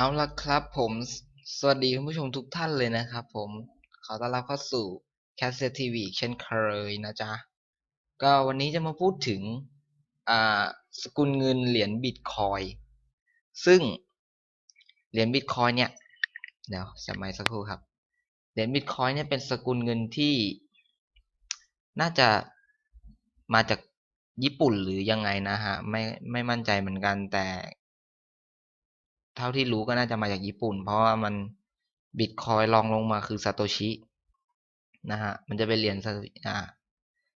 เอาละครับผม สวัสดีคุณผู้ชมทุกท่านเลยนะครับผม ขอต้อนรับเข้าสู่ c a s เ e TV อีเช่นเคยนะจ๊ะ ก็วันนี้จะมาพูดถึง อ่า สกุลเงินเหรียญบิตคอย ซึ่ง เหรียญบิตคอยเนี่ย เดี๋ยวสมัยสักครู่ครับ เหรียญบิตคอยเนี่ยเป็นสกุลเงินที่ น่าจะมาจากญี่ปุ่นหรือยังไงนะฮะ ไม่ไม่มั่นใจเหมือนกันแต่ เท่าที่รู้ก็น่าจะมาจากญี่ปุ่น เพราะว่ามันบิตคอยลองลงมาคือซาโตชินะฮะมันจะเป็นเหรียญอ่า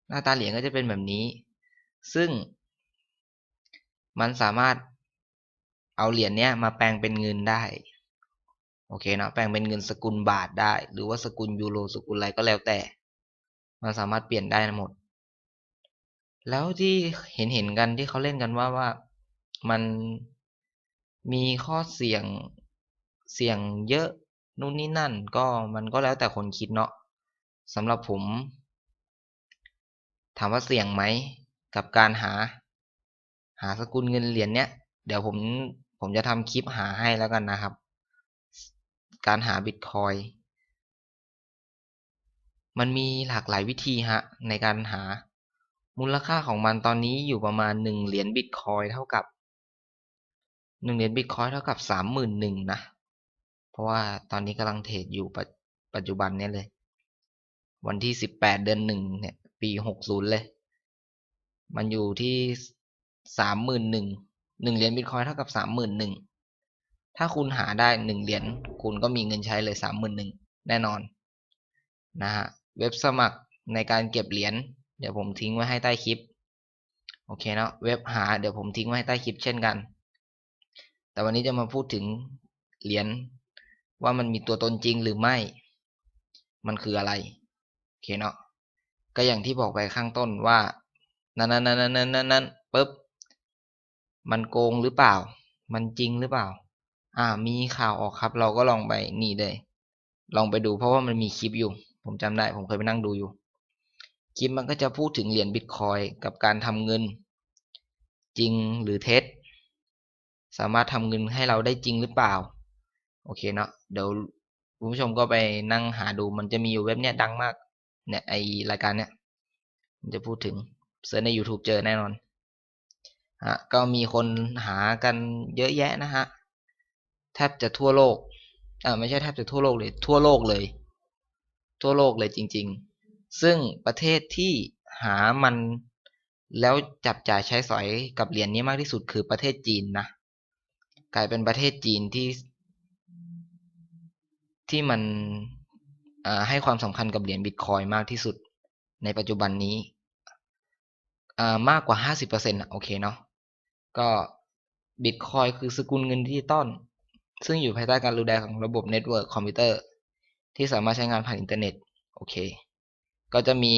หน้าตาเหรียญก็จะเป็นแบบนี้ ซึ่ง มันสามารถเอาเหรียญเนี้ยมาแปลงเป็นเงินได้โอเคเนาะแปลงเป็นเงินสกุลบาทได้ หรือว่าสกุลยูโรสกุลอะไรก็แล้วแต่ มันสามารถเปลี่ยนได้หมด แล้วที่เห็นเห็นกันที่เขาเล่นกันว่าว่ามัน มีข้อเสี่ยงเสี่ยงเยอะนู่นนี่นั่นก็มันก็แล้วแต่คนคิดเนาะสำหรับผม ถามว่าเสี่ยงไหมกับการหา หาสกุลเงินเหรียญเนี้ยเดี๋ยวผมผมจะทำคลิปหาให้แล้วกันนะครับ การหาบิตคอยมันมีหลากหลายวิธีฮะในการหา มูลค่าของมันตอนนี้อยู่ประมาณหนึ่งเหรียญบิตคอยเท่ากับ หนึ่งเหรียญบิตคอยเท่ากับสามหมื่นหนึ่งนะ เพราะว่าตอนนี้กำลังเทรดอยู่ปัจจุบันเนี้ยเลย วันที่สิบแปดเดือนหนึ่งเนี่ย ปีหกศูนย์เลย มันอยู่ที่สามหมื่นหนึ่งหนึ่งเหรียญบิตคอยเท่ากับสามหมื่นหนึ่งถ้าคุณหาได้หนึ่งเหรียญคุณก็มีเงินใช้เลยสามหมื่นหนึ่งแน่นอนนะฮะเว็บสมัครในการเก็บเหรียญเดี๋ยวผมทิ้งไว้ให้ใต้คลิป โอเคเนาะเว็บหาเดี๋ยวผมทิ้งไว้ให้ใต้คลิปเช่นกัน แต่วันนี้จะมาพูดถึงเหรียญว่ามันมีตัวตนจริงหรือไม่ มันคืออะไรโอเคเนาะก็อย่างที่บอกไปข้างต้นว่า นั่นนั่นนั่นนั่นนั่นปุ๊บมันโกงหรือเปล่า มันจริงหรือเปล่า อ่า มีข่าวออกครับ เราก็ลองไปนี่เลย ลองไปดูเพราะว่ามันมีคลิปอยู่ ผมจำได้ ผมเคยไปนั่งดูอยู่ คลิปมันก็จะพูดถึงเหรียญบิตคอยกับการทำเงิน จริงหรือเท็จ สามารถทำเงินให้เราได้จริงหรือเปล่า โอเคเนาะเดี๋ยวคุณผู้ชมก็ไปนั่งหาดูมันจะมีอยู่เว็บเนี้ยดังมากเนี่ยไอรายการเนี้ยมันจะพูดถึงเสิร์ชใน YouTube เจอแน่นอนฮะก็มีคนหากันเยอะแยะนะฮะแทบจะทั่วโลกอ่าไม่ใช่แทบจะทั่วโลกเลย ทั่วโลกเลย ทั่วโลกเลยจริง ๆ ซึ่งประเทศที่หามันแล้วจับจ่ายใช้สอยกับเหรียญนี้มากที่สุดคือประเทศจีนนะ กลายเป็นประเทศจีนที่ ที่มันให้ความสำคัญกับเหรียญบิตคอยมากที่สุดในปัจจุบันนี้มากกว่า 50%นะโอเคเนาะก็บิตคอยคือสกุลเงินดิจิตอลซึ่งอยู่ภายใต้การดูแลของระบบเน็ตเวิร์กคอมพิวเตอร์ ที่สามารถใช้งานผ่านอินเทอร์เน็ต โอเค ก็จะมี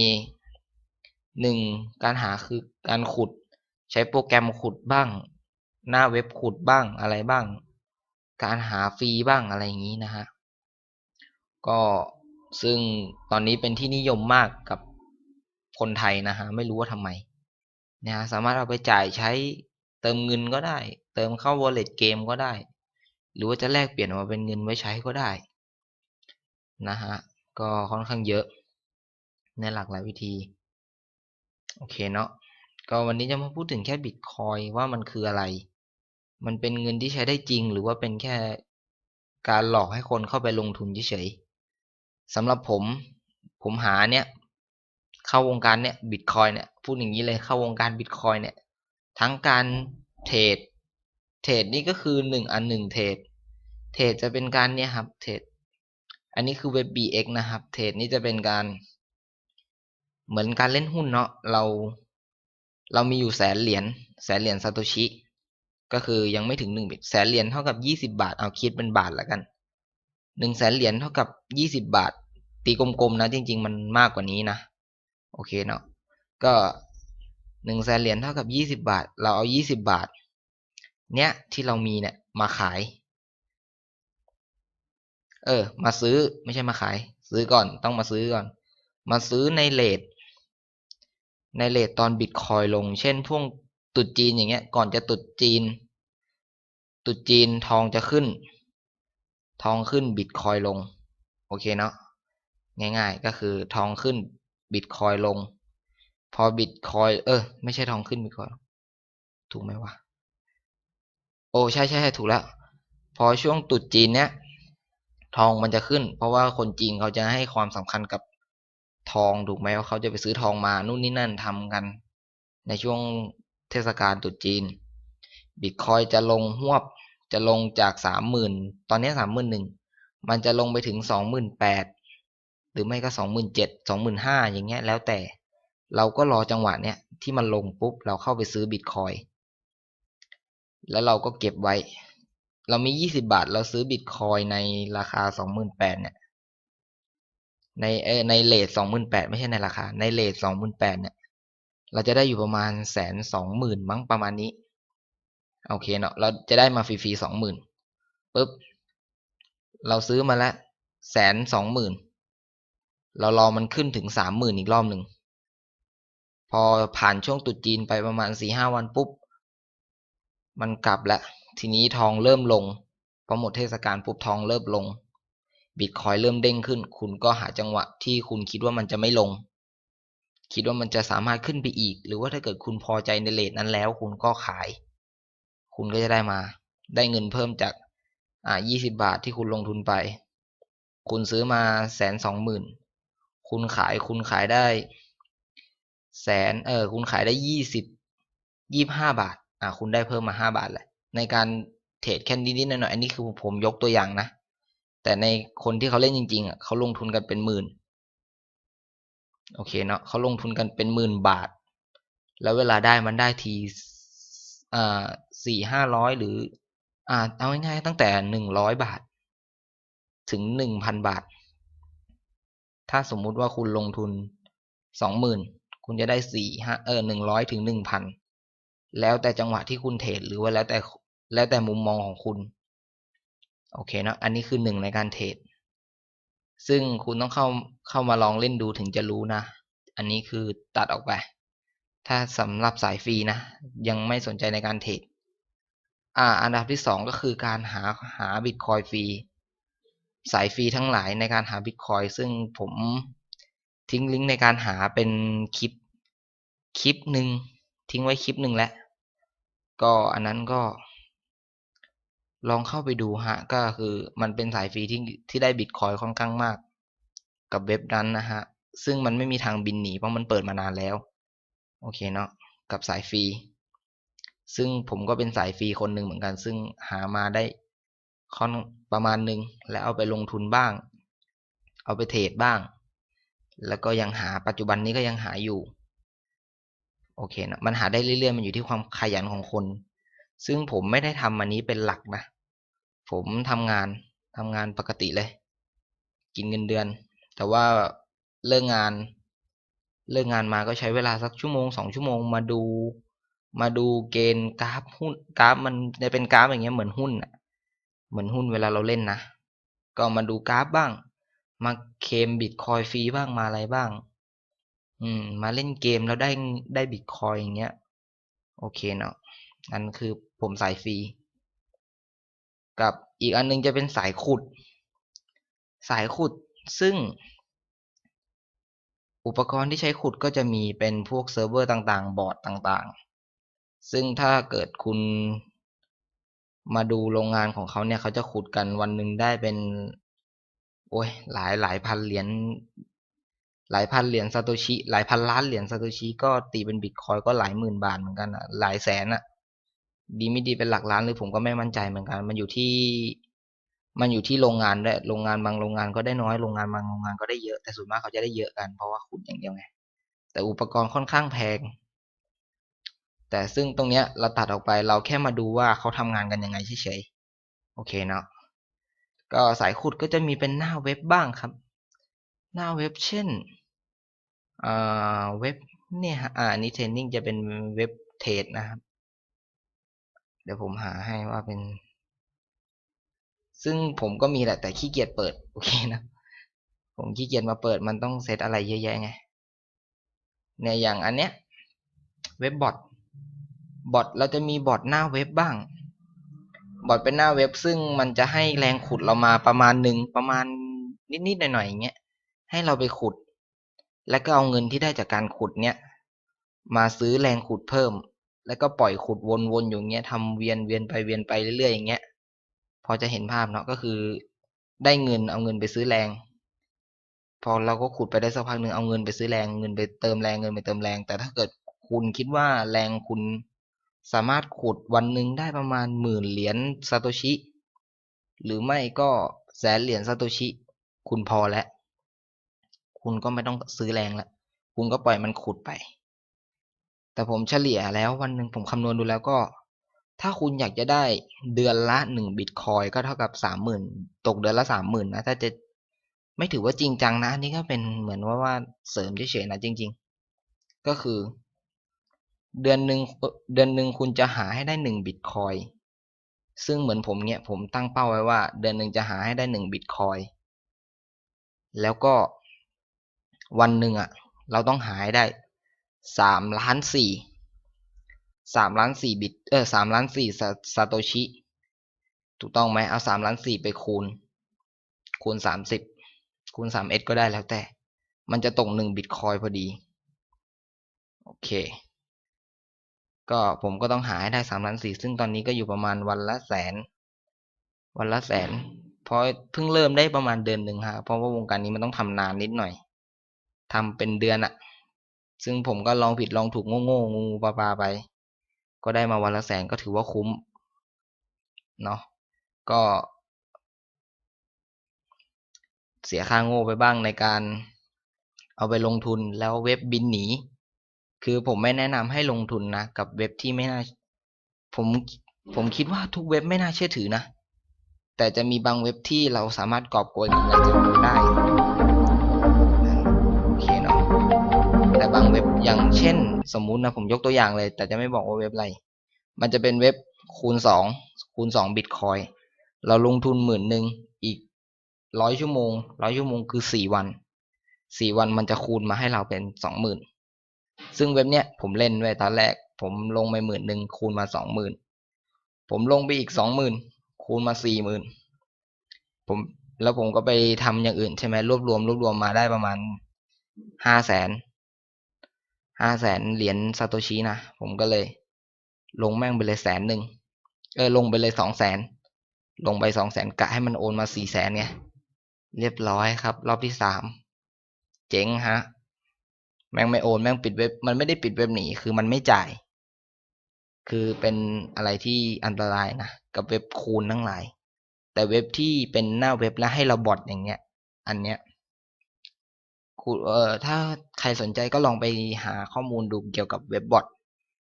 หนึ่งการหาคือการขุด ใช้โปรแกรมขุดบ้าง หน้าเว็บขุดบ้างอะไรบ้าง การหาฟรีบ้างอะไรอย่างนี้นะฮะก็ซึ่งตอนนี้เป็นที่นิยมมากกับคนไทยนะฮะไม่รู้ว่าทำไมนะสามารถเอาไปจ่ายใช้เติมเงินก็ได้ เติมเข้า wallet เกมก็ได้ หรือว่าจะแลกเปลี่ยนมาเป็นเงินไว้ใช้ก็ได้นะฮะก็ค่อนข้างเยอะในหลากหลายวิธี โอเคเนาะก็วันนี้จะมาพูดถึงแค่บิตคอยว่ามันคืออะไร มันเป็นเงินที่ใช้ได้จริง หรือว่าเป็นแค่การหลอกให้คนเข้าไปลงทุนเฉยๆสำหรับผมผมหาเนี่ย เข้าวงการเนี่ยบิตคอยเนี่ยพูดอย่างนี้เลยเข้าวงการบิตคอยเนี่ย ทั้งการเทรดเทรดนี่ก็คือหนึ่งอันหนึ่งเทรดเทรดจะเป็นการเนี่ยครับเทรดอันนี้คือเว็บ BX นะครับเทรดนี่จะเป็นการ เหมือนการเล่นหุ้นเนาะเรา เรามีอยู่แสนเหรียญแสนเหรียญซาโตชิ ก็คือยังไม่ถึงหนึ่งบิตแสนเหรียญเท่ากับยี่สิบาท เอาคิดเป็นบาทแล้วกันหนึ่งแสนเหรียญเท่ากับยี่สิบาท ตีกลมๆนะ จริง ๆ มันมากกว่านี้นะ โอเคเนาะก็หนึ่งแสนเหรียญเท่ากับยี่สิบาท เราเอายี่สิบาท เนี้ยที่เรามีเนี่ยมาขาย เออ มาซื้อไม่ใช่มาขาย ซื้อก่อนต้องมาซื้อก่อน มาซื้อในเลทในเลทตอนบิตคอยลง เช่นพวก ตุดจีนอย่างเงี้ย ก่อนจะตุดจีน ตุดจีนทองจะขึ้น ทองขึ้นบิตคอยลง โอเคเนาะง่ายๆ ก็คือทองขึ้นบิตคอยลง พอบิตคอยเออ ไม่ใช่ทองขึ้นบิตคอยถูกไหมวะโอ้ใช่ใช่ถูกแล้วพอช่วงตุดจีนเนี้ยทองมันจะขึ้น เพราะว่าคนจีนเขาจะให้ความสำคัญกับทองถูกไหมว่าเขาจะไปซื้อทองมานู่นนี่นั่นทำกัน ในช่วง เทศกาลตรุษจีนบิตคอยจะลงหวบจะลงจากสามหมื่นตอนนี้สามหมื่นหนึ่งมันจะลงไปถึงสองหมื่นแปดหรือไม่ก็สองหมื่นเจ็ดสองหมื่นห้าอย่างเงี้ยแล้วแต่ เราก็รอจังหวะเนี้ยที่มันลงปุ๊บเราเข้าไปซื้อบิตคอยแล้วเราก็เก็บไว้ เรามียี่สิบาทเราซื้อบิตคอยในราคาสองหมื่นแปดเนี่ยในเออในเลทสองหมื่นแปดไม่ใช่ในราคา ในเลทสองหมื่นแปดเนี่ย เราจะได้อยู่ประมาณแสนสองหมื่นมั้งประมาณนี้ โอเคเนาะเราจะได้มาฟรีๆสองหมื่นปุ๊บเราซื้อมาล้วแสนสองหมื่นเรารอมันขึ้นถึงสามหมื่นอีกรอบหนึ่งพอผ่านช่วงตุดจีนไปประมาณสี่ห้าวันปุ๊บ มันกลับล้วทีนี้ทองเริ่มลงพอหมดเทศกาลปุ๊บทองเริ่มลงบิตคอยเริ่มเด้งขึ้น คุณก็หาจังหวะที่คุณคิดว่ามันจะไม่ลง คิดว่ามันจะสามารถขึ้นไปอีก หรือว่าถ้าเกิดคุณพอใจในเลทนั้นแล้ว คุณก็ขาย คุณก็จะได้มา ได้เงินเพิ่มจากอ่ายี่สิบาทที่คุณลงทุนไป คุณซื้อมาแสนสองหมื่นคุณขายคุณขายได้แสนเออคุณขายได้ยี่สิบยี่ห้าบาทอ่าคุณได้เพิ่มมาห้าบาทแหละในการเทรดแค่นิดๆหน่อยๆอันนี้คือผมยกตัวอย่างนะ แต่ในคนที่เขาเล่นจริงๆอะเขาลงทุนกันเป็นหมื่น โอเคเนาะเขาลงทุนกันเป็นหมื่นบาท แล้วเวลาได้มันได้ทีอ่าสี่ห้าร้อยหรืออ่าเอาง่ายๆตั้งแต่หนึ่งร้อยบาท ถึงหนึ่งพันบาท ถ้าสมมุติว่าคุณลงทุนสองหมื่นคุณจะได้สี่ห้าเออหนึ่งร้อยถึงหนึ่งพันแล้วแต่จังหวะที่คุณเทรดหรือว่าแล้วแต่แล้วแต่มุมมองของคุณ โอเคเนาะอันนี้คือหนึ่งในการเทรด ซึ่งคุณต้องเข้าเข้ามาลองเล่นดูถึงจะรู้นะ อันนี้คือตัดออกไป ถ้าสำหรับสายฟรีนะ ยังไม่สนใจในการเทรดอ่าอันดับที่สองก็คือการหาหาบิตคอยฟรีสายฟรีทั้งหลายในการหาบิตคอยซึ่งผมทิ้งลิงก์ในการหาเป็นคลิปคลิปหนึ่งทิ้งไว้คลิปหนึ่งแล้วก็อันนั้นก็ ลองเข้าไปดูฮะก็คือมันเป็นสายฟรีที่ที่ได้บิตคอยค่อนข้างมาก กับเว็บนั้นนะฮะซึ่งมันไม่มีทางบินหนีเพราะมันเปิดมานานแล้ว โอเคเนาะกับสายฟรีซึ่งผมก็เป็นสายฟรีคนหนึ่งเหมือนกัน ซึ่งหามาได้ค่อนประมาณหนึ่งแล้วเอาไปลงทุนบ้าง เอาไปเทรดบ้าง แล้วก็ยังหาปัจจุบันนี้ก็ยังหาอยู่ โอเคนะมันหาได้เรื่อยๆ มันอยู่ที่ความขยันของคน ซึ่งผมไม่ได้ทำอันนี้เป็นหลักนะ ผมทำงานทำงานปกติเลย กินเงินเดือน แต่ว่าเลิกงาน เลิกงานมาก็ใช้เวลาสักชั่วโมงสองชั่วโมงมาดู มาดูเกณฑ์กราฟหุ้นกราฟมันจะเป็นกราฟอย่างเงี้ยเหมือนหุ้นอะเหมือนหุ้นเวลาเราเล่นนะ ก็มาดูกราฟบ้าง มาเคมบิตคอยฟรีบ้างมาอะไรบ้าง อืม มาเล่นเกมแล้วได้ได้บิตคอยอย่างเงี้ย โอเคเนาะนั่นคือ ผมสายฟรี กับอีกอันนึงจะเป็นสายขุด สายขุดซึ่ง อุปกรณ์ที่ใช้ขุดก็จะมีเป็นพวกเซิร์ฟเวอร์ต่างๆ บอร์ดต่างๆ ซึ่งถ้าเกิดคุณมาดูโรงงานของเขาเนี่ยเขาจะขุดกันวันหนึ่งได้เป็น โอ้ยหลายหลายพันเหรียญหลายพันเหรียญซาโตชิหลายพันล้านเหรียญซาโตชิก็ตีเป็นบิตคอยก็หลายหมื่นบาทเหมือนกันอะหลายแสนอะ ดีไม่ดีเป็นหลักล้านหรือผมก็ไม่มั่นใจเหมือนกัน มันอยู่ที่มันอยู่ที่โรงงานด้วยโรงงานบางโรงงานก็ได้น้อยโรงงานบางโรงงานก็ได้เยอะแต่ส่วนมากเขาจะได้เยอะกันเพราะว่าขุดอย่างเดียวไงแต่อุปกรณ์ค่อนข้างแพง แต่ซึ่งตรงเนี้ยเราตัดออกไปเราแค่มาดูว่าเขาทำงานกันยังไงเฉยๆโอเคเนาะก็สายขุดก็จะมีเป็นหน้าเว็บบ้างครับ หน้าเว็บเช่นเอ่อเว็บเนี่ยอ่านี้เทรนนิ่งจะเป็นเว็บเทรดนะครับ ดี๋ยวผมหาให้ว่าเป็น ซึ่งผมก็มีแหละแต่ขี้เกียจเปิด โอเคนะ ผมขี้เกียจมาเปิดมันต้องเซตอะไรเยอะแยะไงเนี่ยอย่างอันเนี้ย เว็บบอทบอทเราจะมีบอทหน้าเว็บบ้าง บอทเป็นหน้าเว็บซึ่งมันจะให้แรงขุดเรามาประมาณหนึ่งประมาณนิดๆหน่อยๆอย่างเงี้ยให้เราไปขุด แล้วก็เอาเงินที่ได้จากการขุดเนี้ยมาซื้อแรงขุดเพิ่ม แล้วก็ปล่อยขุดวนๆอยู่เงี้ยทำเวียนเวียนไปเวียนไปเรื่อยๆอย่างเงี้ย พอจะเห็นภาพเนาะก็คือ ได้เงินเอาเงินไปซื้อแรง พอเราก็ขุดไปได้สักพักหนึ่งเอาเงินไปซื้อแรงเงินไปเติมแรงเงินไปเติมแรง แต่ถ้าเกิดคุณคิดว่าแรงคุณสามารถขุดวันหนึ่งได้ประมาณหมื่นเหรียญซาโตชิ หรือไม่ก็แสนเหรียญซาโตชิ คุณพอแล้ว คุณก็ไม่ต้องซื้อแรงล้วคุณก็ปล่อยมันขุดไป แต่ผมเฉลี่ยแล้ววันหนึ่งผมคำนวณดูแล้วก็ ถ้าคุณอยากจะได้เดือนละหนึ่งบิตคอยก็เท่ากับสามหมื่นตกเดือนละสามหมื่นนะ ถ้าจะไม่ถือว่าจริงจังนะ อันนี้ก็เป็นเหมือนว่าว่าเสริมเฉยๆนะจริง ๆ ก็คือ เดือนหนึ่งเดือนหนึ่งคุณจะหาให้ได้หนึ่งบิตคอยซึ่งเหมือนผมเนี่ยผมตั้งเป้าไว้ว่า เดือนหนึ่งจะหาให้ได้หนึ่งบิตคอยแล้วก็วันหนึ่งอะ เราต้องหาให้ได้ สามล้านสี่สามล้านสี่บิตเออสามล้านสี่ซาโตชิ ถูกต้องไหมเอาสามล้านสี่ไปคูณ คูณสามสิบคูณสามเอสก็ได้แล้วแต่ มันจะตกหนึ่งบิตคอยพอดี โอเค ก็ผมก็ต้องหาให้ได้สามล้านสี่ซึ่งตอนนี้ก็อยู่ประมาณวันละแสน วันละแสน เพราะเพิ่งเริ่มได้ประมาณเดือนหนึ่งฮะเพราะว่าวงการนี้มันต้องทำนานนิดหน่อยทำเป็นเดือนอะ ซึ่งผมก็ลองผิดลองถูกโง่โง่งูปลาปลาไป ก็ได้มาวันละแสนก็ถือว่าคุ้มเนาะก็ เสียค่าโง่ไปบ้างในการเอาไปลงทุนแล้วเว็บบินหนี คือผมไม่แนะนำให้ลงทุนนะกับเว็บที่ไม่น่าผมผมคิดว่าทุกเว็บไม่น่าเชื่อถือนะ แต่จะมีบางเว็บที่เราสามารถกอบโกยเงินจากมันได้ อย่างเช่น สมมุตินะผมยกตัวอย่างเลย แต่จะไม่บอกว่าเว็บอะไร มันจะเป็นเว็บคูณสองคูณสองบิตคอยเราลงทุนหมื่นหนึ่งอีกร้อยชั่วโมงร้อยชั่วโมงคือสี่วันสี่วันมันจะคูณมาให้เราเป็นสองหมื่นซึ่งเว็บเนี้ยผมเล่นไว้ตอนแรก ผมลงไปหมื่นหนึ่งคูณมาสองหมื่นผมลงไปอีกสองหมื่นคูณมาสี่หมื่นผมแล้วผมก็ไปทำอย่างอื่นใช่ไหมรวบรวมรวบรวมมาได้ประมาณห้าแสน ห้าแสนเหรียญซาโตชินะ ผมก็เลย ลงแม่งไปเลยแสนหนึ่งเออลงไปเลยสองแสนลงไปสองแสนกะให้มันโอนมาสี่แสนไงเรียบร้อยครับ รอบที่สามเจ๋งฮะ แม่งไม่โอนแม่งปิดเว็บ มันไม่ได้ปิดเว็บหนีคือมันไม่จ่าย คือเป็นอะไรที่อันตรายนะ กับเว็บคูณทั้งหลาย แต่เว็บที่เป็นหน้าเว็บแล้วให้เราบอทอย่างเงี้ย อันเนี้ย เอ่อถ้าใครสนใจก็ลองไปหาข้อมูลดูเกี่ยวกับเว็บบอท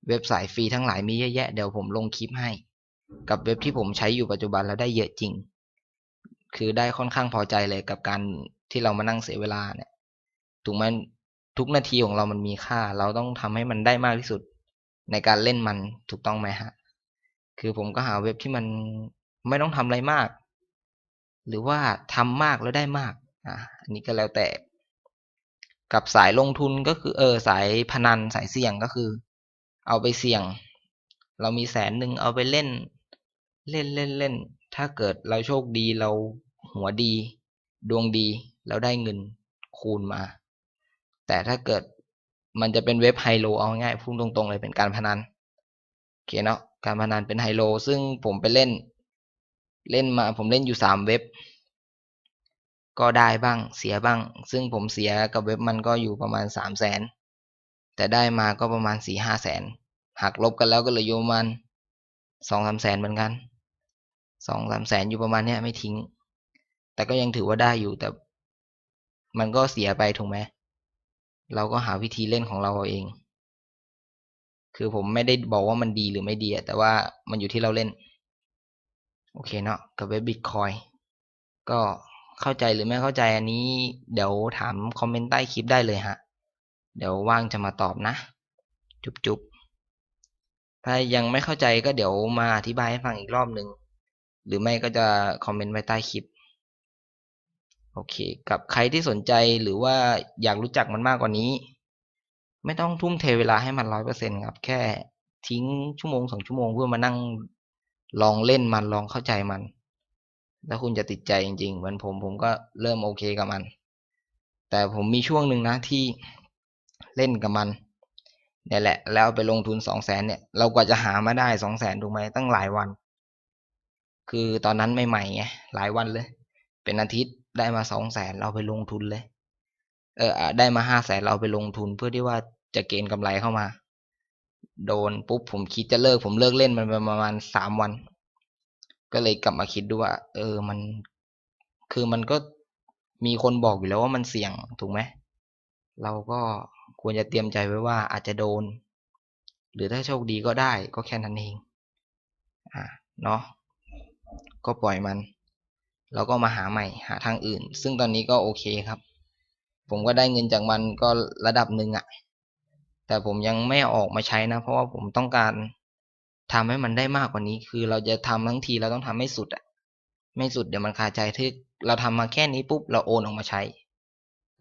เว็บสายฟรีทั้งหลายมีเยอะแยะเดี๋ยวผมลงคลิปให้ กับเว็บที่ผมใช้อยู่ปัจจุบันแล้วได้เยอะจริง คือได้ค่อนข้างพอใจเลยกับการที่เรามานั่งเสียเวลาเนี่ยถูกไหมทุกนาทีของเรามันมีค่า เราต้องทำให้มันได้มากที่สุดในการเล่นมันถูกต้องไหมฮะ คือผมก็หาเว็บที่มันไม่ต้องทำอะไรมาก หรือว่าทำมากแล้วได้มากอะอันนี้ก็แล้วแต่ กับสายลงทุนก็คือเออสายพนันสายเสี่ยงก็คือ เอาไปเสี่ยง เรามีแสนหนึ่งเอาไปเล่น เล่นเล่นเล่น ถ้าเกิดเราโชคดีเราหัวดี ดวงดีแล้วได้เงินคูณมา แต่ถ้าเกิดมันจะเป็นเว็บไฮโลเอาง่ายพูดตรงๆเลยเป็นการพนันโอเคเนาะการพนันเป็นไฮโล ซึ่งผมไปเล่น เล่นมาผมเล่นอยู่สามเว็บ ก็ได้บ้างเสียบ้าง ซึ่งผมเสียกับเว็บมันก็อยู่ประมาณสามแสนแต่ได้มาก็ประมาณสี่ห้าแสนหักลบกันแล้วก็เหลยอยู่ประมาณสองสามแสนเหมือนกันสองสามแสนอยู่ประมาณเนี้ยไม่ทิ้ง แต่ก็ยังถือว่าได้อยู่แต่ มันก็เสียไปถูกไหมเราก็หาวิธีเล่นของเราเองคือผมไม่ได้บอกว่ามันดีหรือไม่ดีแต่ว่ามันอยู่ที่เราเล่น โอเคเนาะกับเว็บบิตคอยก็ เข้าใจหรือไม่เข้าใจอันนี้ เดี๋ยวถามคอมเมนต์ใต้คลิปได้เลยฮะ เดี๋ยวว่างจะมาตอบนะ จุบจุบถ้ายังไม่เข้าใจก็เดี๋ยวมาอธิบายให้ฟังอีกรอบหนึ่งหรือไม่ก็จะคอมเมนต์ไว้ใต้คลิปโอเค กับใครที่สนใจหรือว่าอยากรู้จักมันมากกว่านี้ ไม่ต้องทุ่มเทเวลาให้มันร้อยเปอร์เซ็นครับ แค่ทิ้งชั่วโมงสองชั่วโมงเพื่อมานั่งลองเล่นมันลองเข้าใจมัน แล้วคุณจะติดใจจริงๆ เหมือนผมผมก็เริ่มโอเคกับมัน แต่ผมมีช่วงหนึ่งนะที่เล่นกับมันเนี่ยแหละ แล้วไปลงทุนสองแสนเนี่ย เรากว่าจะหามาได้สองแสนถูกไหมตั้งหลายวัน คือตอนนั้นใหม่ๆไงหลายวันเลย เป็นอาทิตย์ได้มาสองแสนเราไปลงทุนเลย เออได้มาห้าแสนเราไปลงทุนเพื่อที่ว่าจะเกณฑ์กำไรเข้ามา โดนปุ๊บผมคิดจะเลิก ผมเลิกเล่นมันประมาณสามวัน ก็เลยกลับมาคิดดูว่า เออมันคือมันก็มีคนบอกอยู่แล้วว่ามันเสี่ยงถูกไหมเราก็ควรจะเตรียมใจไว้ว่าอาจจะโดน หรือถ้าโชคดีก็ได้ก็แค่นั้นเองอ่าเนาะก็ปล่อยมันแล้วก็มาหาใหม่หาทางอื่น ซึ่งตอนนี้ก็โอเคครับ ผมก็ได้เงินจากมันก็ระดับหนึ่งอะแต่ผมยังไม่ออกมาใช้นะ เพราะว่าผมต้องการ ทำให้มันได้มากกว่านี้ คือเราจะทำทั้งทีเราต้องทำให้สุดอะไม่สุดเดี๋ยวมันคาใจที่เราทำมาแค่นี้ปุ๊บเราโอนออกมาใช้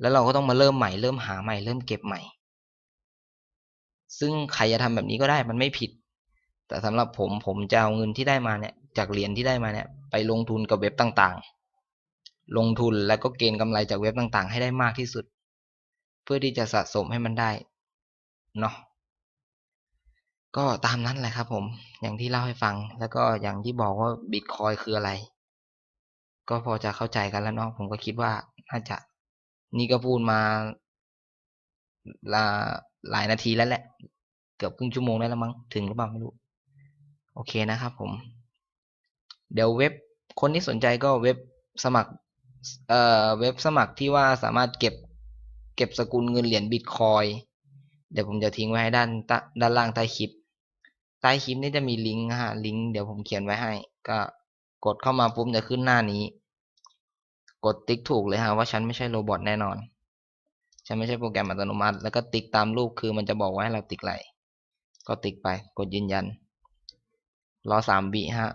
แล้วเราก็ต้องมาเริ่มใหม่เริ่มหาใหม่เริ่มเก็บใหม่ ซึ่งใครจะทำแบบนี้ก็ได้มันไม่ผิด แต่สำหรับผมผมจะเอาเงินที่ได้มาเนี่ยจากเหรียญที่ได้มาเนี่ยไปลงทุนกับเว็บต่างๆ ลงทุนแล้วก็เกณฑ์กำไรจากเว็บต่างๆ ให้ได้มากที่สุด เพื่อที่จะสะสมให้มันได้เนาะ ก็ตามนั้นแหละครับผม อย่างที่เล่าให้ฟัง แล้วก็อย่างที่บอกว่าบิตคอยคืออะไร ก็พอจะเข้าใจกันแล้วเนาะ ผมก็คิดว่าน่าจะ นี่ก็พูดมาลาหลายนาทีแล้วแหละ เกือบครึ่งชั่วโมงได้แล้วมั้ง ถึงหรือเปล่าไม่รู้ โอเคนะครับผม เดี๋ยวเว็บ คนที่สนใจก็เว็บสมัคร เอ่อ เว็บสมัครที่ว่าสามารถเก็บ เก็บสกุลเงินเหรียญบิตคอย เดี๋ยวผมจะทิ้งไว้ให้ด้านต้ด้านล่างใต้คลิป ใต้คลิปนี้จะมีลิงก์นะฮะลิงก์เดี๋ยวผมเขียนไว้ให้ ก็กดเข้ามาปุ๊บจะขึ้นหน้านี้ กดติ๊กถูกเลยฮะว่าฉันไม่ใช่โรบอทแน่นอน ฉันไม่ใช่โปรแกรมอัตโนมัติ แล้วก็ติ๊กตามรูปคือมันจะบอกว่าให้เราติ๊กอะไรก็ติ๊กไป กดยืนยัน รอสามวิฮะ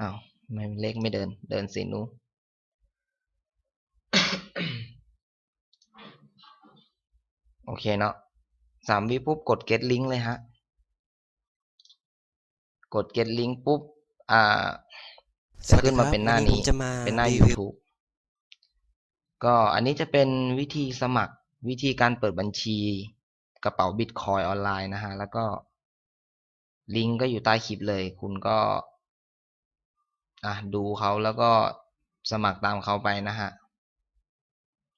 อ้าวไม่เลขไม่เดิน เดินสินู โอเคเนาะสามวิปุ๊บกด get link เลยฮะ กด get link ปุ๊บ อ่าสวัสดีขึ้นมาครับเป็นหน้าวันนี้นี้ผมจะมาเป็นหน้ารีวิว YouTube ก็อันนี้จะเป็นวิธีสมัครวิธีการเปิดบัญชีกระเป๋าบิตคอยออนไลน์นะฮะ แล้วก็ ลิงก์ก็อยู่ใต้คลิปเลย คุณก็อะดูเขาแล้วก็สมัครตามเขาไปนะฮะ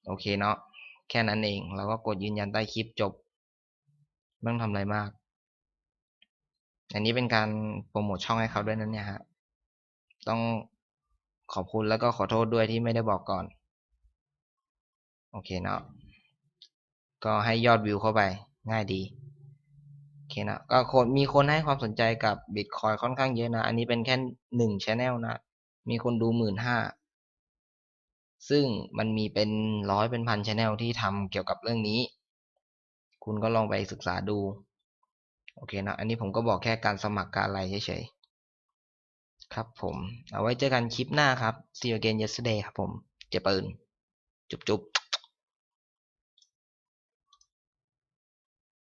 โอเคเนาะ แค่นั้นเองแล้วก็กดยืนยันใต้คลิปจบไม่ต้องทำอะไรมาก อันนี้เป็นการโปรโมทช่องให้เขาด้วยนั้นเนี่ยฮะต้องขอบคุณแล้วก็ขอโทษด้วยที่ไม่ได้บอกก่อน โอเคเนาะก็ให้ยอดวิวเข้าไปง่ายดีโอเคนะก็คนมีคนให้ความสนใจกับบิตคอยค่อนข้างเยอะนะ อันนี้เป็นแค่หนึ่งชแนลนะ มีคนดูหมื่นห้า ซึ่งมันมีเป็นร้อยเป็นพันชแนลที่ทำเกี่ยวกับเรื่องนี้ คุณก็ลองไปศึกษาดู โอเคนะ อันนี้ผมก็บอกแค่การสมัครการอะไรเฉยๆ ครับผม เอาไว้เจอกันคลิปหน้าครับ see you again yesterday ครับผม เจปืน จุ๊บๆ